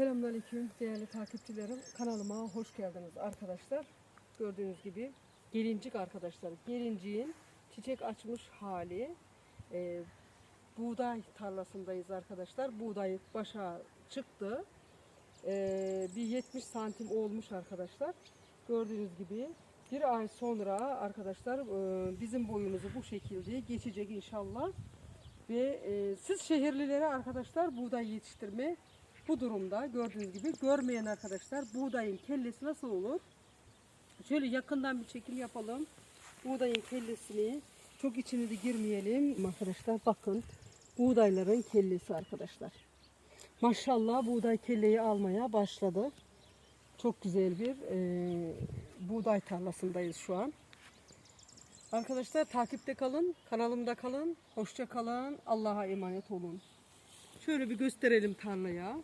Selamünaleyküm değerli takipçilerim. Kanalıma hoş geldiniz arkadaşlar. Gördüğünüz gibi gelincik arkadaşlar. Gelinciğin çiçek açmış hali. Ee, buğday tarlasındayız arkadaşlar. Buğday başa çıktı. Ee, bir 70 santim olmuş arkadaşlar. Gördüğünüz gibi bir ay sonra arkadaşlar e, bizim boyumuzu bu şekilde geçecek inşallah. Ve e, siz şehirlilere arkadaşlar buğday yetiştirme bu durumda gördüğünüz gibi görmeyen arkadaşlar buğdayın kellesi nasıl olur? Şöyle yakından bir çekim yapalım. Buğdayın kellesini çok içine de girmeyelim arkadaşlar. Bakın buğdayların kellesi arkadaşlar. Maşallah buğday kelleyi almaya başladı. Çok güzel bir e, buğday tarlasındayız şu an. Arkadaşlar takipte kalın, kanalımda kalın, hoşça kalın, Allah'a emanet olun. Şöyle bir gösterelim tarlaya.